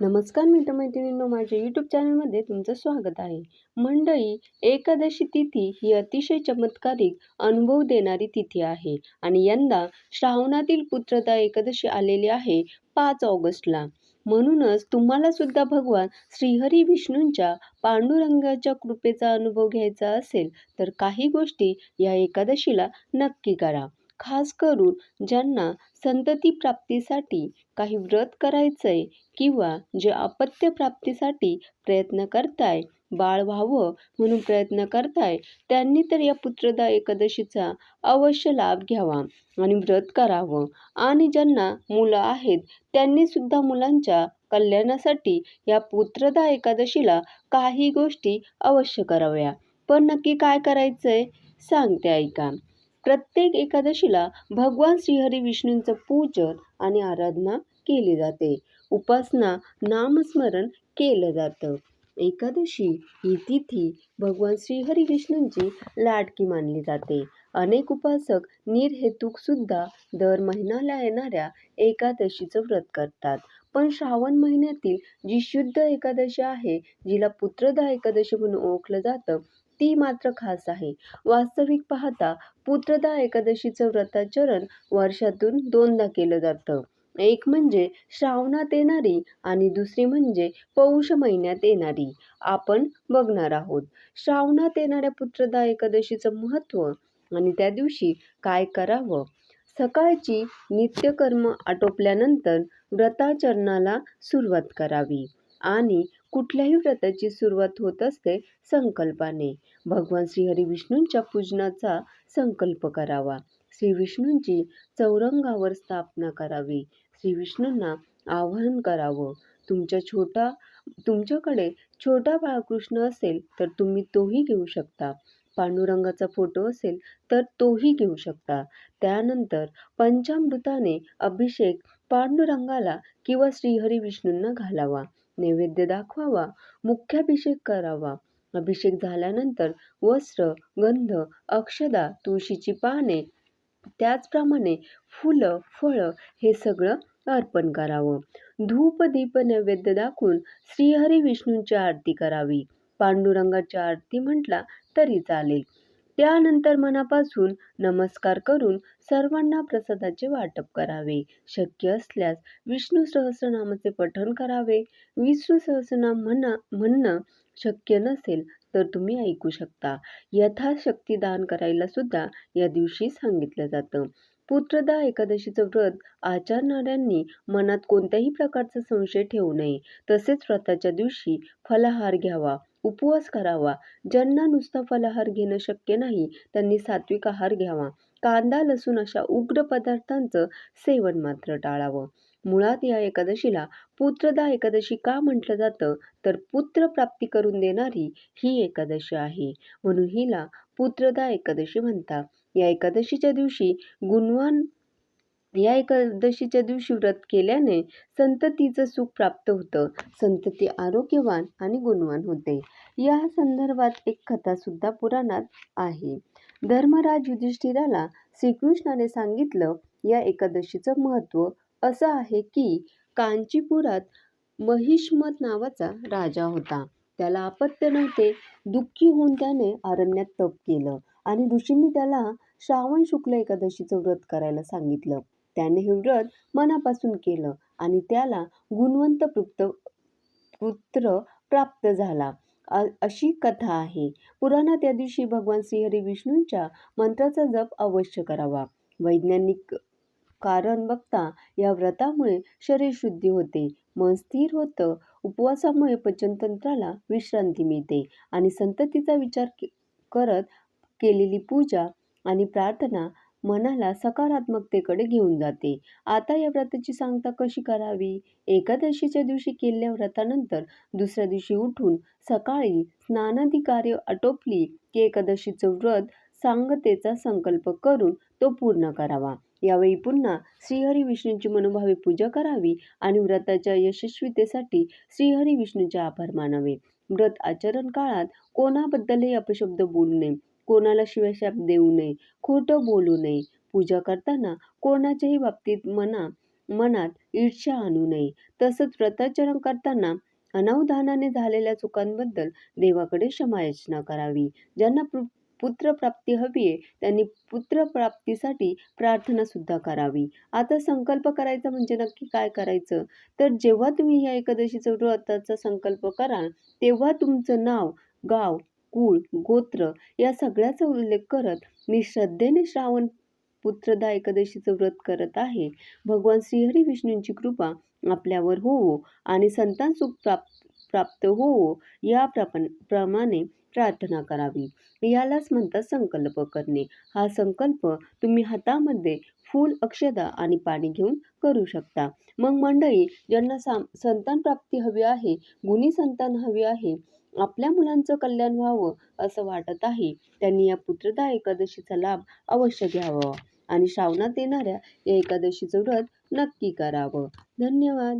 नमस्कार मित्रमैत्रिणींनो माझ्या यूट्यूब चॅनलमध्ये तुमचं स्वागत आहे. मंडळी एकादशी तिथी ही अतिशय चमत्कारिक अनुभव देणारी तिथी आहे आणि यंदा श्रावणातील पुत्रता एकादशी आलेली आहे पाच ऑगस्टला. म्हणूनच तुम्हाला सुद्धा भगवान श्रीहरी विष्णूंच्या पांडुरंगाच्या कृपेचा अनुभव घ्यायचा असेल तर काही गोष्टी या एकादशीला नक्की करा. खास करून ज्यांना संतती प्राप्तीसाठी काही व्रत करायचंय किंवा जे अपत्य प्राप्तीसाठी प्रयत्न करताय बाळ व्हावं म्हणून प्रयत्न करताय त्यांनी तर या पुत्रदा एकादशीचा अवश्य लाभ घ्यावा आणि व्रत करावं. आणि ज्यांना मुलं आहेत त्यांनी सुद्धा मुलांच्या कल्याणासाठी या पुत्रदा एकादशीला काही गोष्टी अवश्य कराव्या. पण नक्की काय करायचंय? सांगते ऐका. प्रत्येक एकादशीला भगवान श्रीहरी विष्णूंचं पूजन आणि आराधना केली जाते. उपासना नामस्मरण केलं जातं. एकादशी ही तिथी भगवान श्रीहरी विष्णूंची लाडकी मानली जाते. अनेक उपासक निर्हेतुक सुद्धा दर महिन्याला येणाऱ्या एकादशीचं व्रत करतात. पण श्रावण महिन्यातील जी शुद्ध एकादशी आहे जिला पुत्रदा एकादशी म्हणून ओळखलं जातं ती मात्र खास आहे. वास्तविक पाहता पुत्रदा एकादशीचं व्रताचरण वर्षातून दोनदा केलं जातं. एक म्हणजे श्रावणात येणारी आणि दुसरी म्हणजे पौष महिन्यात येणारी. आपण बघणार आहोत. श्रावणात येणाऱ्या पुत्रदा एकादशीचं महत्त्व आणि त्या दिवशी काय करावं? सकाळची नित्यकर्म आटोपल्यानंतर व्रताचरणाला सुरुवात करावी आणि कुठल्याही व्रताची सुरुवात होत असते संकल्पाने. भगवान श्रीहरी विष्णूंच्या पूजनाचा संकल्प करावा. श्री विष्णूंची चौरंगावर स्थापना करावी. श्री विष्णूंना आवाहन करावं. तुमच्या छोटा तुमच्याकडे छोटा बाळकृष्ण असेल तर तुम्ही तोही घेऊ शकता. पांडुरंगाचा फोटो असेल तर तोही घेऊ शकता. त्यानंतर पंचामृताने अभिषेक पांडुरंगाला किंवा श्रीहरी विष्णूंना घालावा नैवेद्य दाखवावा मुख्याभिषेक करावा. अभिषेक झाल्यानंतर वस्त्र गंध अक्षदा तुळशीची पाने त्याचप्रमाणे फुलं फळं हे सगळं अर्पण करावं. धूप दीप नैवेद्य दाखवून श्रीहरी विष्णूंची आरती करावी. पांडुरंगाची आरती म्हटला तरी चालेल. त्यानंतर मनापासून नमस्कार करून सर्वांना प्रसादाचे वाटप करावे. शक्य असल्यास विष्णू सहस्रनामाचे पठण करावे. विष्णू सहस्रनाम म्हणा म्हणणं शक्य नसेल तर तुम्ही ऐकू शकता. यथाशक्ती दान करायला सुद्धा या दिवशी सांगितलं जातं. पुत्रदा एकादशीचं व्रत आचरणाऱ्यांनी मनात कोणत्याही प्रकारचा संशय ठेवू नये. तसेच व्रताच्या दिवशी फलाहार घ्यावा. उपवास करावा. ज्यांना नुसता फलाहार घेणं शक्य नाही त्यांनी सात्विक आहार घ्यावा. कांदा लसूण अशा उग्र पदार्थांचं सेवन मात्र टाळावं. मुळात या एकादशीला पुत्रदा एकादशी का म्हटलं जातं? तर पुत्र प्राप्ती करून देणारी ही एकादशी आहे. म्हणून हिला पुत्रदा एकादशी म्हणतात. या एकादशीच्या दिवशी गुणवान या एकादशीच्या दिवशी व्रत केल्याने संततीचं सुख प्राप्त होतं. संतती आरोग्यवान आणि गुणवान होते. या संदर्भात एक कथासुद्धा पुराणात आहे. धर्मराज युधिष्ठिराला श्रीकृष्णाने सांगितलं या एकादशीचं महत्त्व असं आहे की कांचीपुरात महिष्मत नावाचा राजा होता. त्याला अपत्य नव्हते. दुःखी होऊन त्याने अरण्यात तप केलं आणि ऋषींनी त्याला श्रावण शुक्ल एकादशीचं व्रत करायला सांगितलं. त्याने हे व्रत मनापासून केलं आणि त्याला गुणवंत पुत्र पुत्र प्राप्त झाला. अशी कथा आहे. पुराणात त्या दिवशी भगवान श्रीहरी विष्णूंच्या मंत्राचा जप अवश्य करावा. वैज्ञानिक कारण बघता या व्रतामुळे शरीर शुद्धी होते. मन स्थिर होतं. उपवासामुळे पचनतंत्राला विश्रांती मिळते आणि संततीचा विचार करत केलेली पूजा आणि प्रार्थना मनाला सकारात्मकतेकडे घेऊन जाते. आता या व्रताची सांगता कशी करावी? एकादशीच्या दिवशी केलेल्या व्रतानंतर दुसऱ्या दिवशी उठून सकाळी स्नानादी कार्य आटोपली की एकादशीचं व्रत सांगतेचा संकल्प करून तो पूर्ण करावा. यावेळी पुन्हा श्रीहरी विष्णूंची मनोभावे पूजा करावी आणि व्रताच्या यशस्वीतेसाठी श्रीहरी विष्णूचे आभार मानावे. व्रत आचरण काळात कोणाबद्दलही अपशब्द बोलू नये. कोणाला शिवाशाप देऊ नये खोटं बोलू नये. पूजा करताना कोणाच्याही बाबतीत मना मनात ईर्ष्या आणू नये. तसंच व्रताचरण करताना अनावधानाने झालेल्या चुकांबद्दल देवाकडे क्षमायाचना करावी. ज्यांना पु पुत्रप्राप्ती हवी आहे त्यांनी पुत्रप्राप्तीसाठी प्रार्थनासुद्धा करावी. आता संकल्प करायचा म्हणजे नक्की काय करायचं? तर जेव्हा तुम्ही या एकादशीचं व्रताचा संकल्प कराल तेव्हा तुमचं नाव गाव कुळ गोत्र या सगळ्याचा उल्लेख करत मी श्रद्धेने श्रावण पुत्रदा एकादशीचं व्रत करत आहे. भगवान श्रीहरी विष्णूंची कृपा आपल्यावर होवो आणि संतान सुख प्राप्त प्राप्त होवो या प्रपण प्रमाणे प्रार्थना करावी. यालाच म्हणतात संकल्प करणे. हा संकल्प तुम्ही हातामध्ये फूल अक्षदा आणि पाणी घेऊन करू शकता. मग मंडळी ज्यांना साम संतान प्राप्ती हवी आहे गुणी संतान हवी आहे आपल्या मुलांचं कल्याण व्हावं असं वाटत आहे. त्यांनी या पुत्रदा एकादशीचा लाभ अवश्य घ्यावा आणि श्रावणात येणाऱ्या या एकादशीचं व्रत नक्की करावं. धन्यवाद.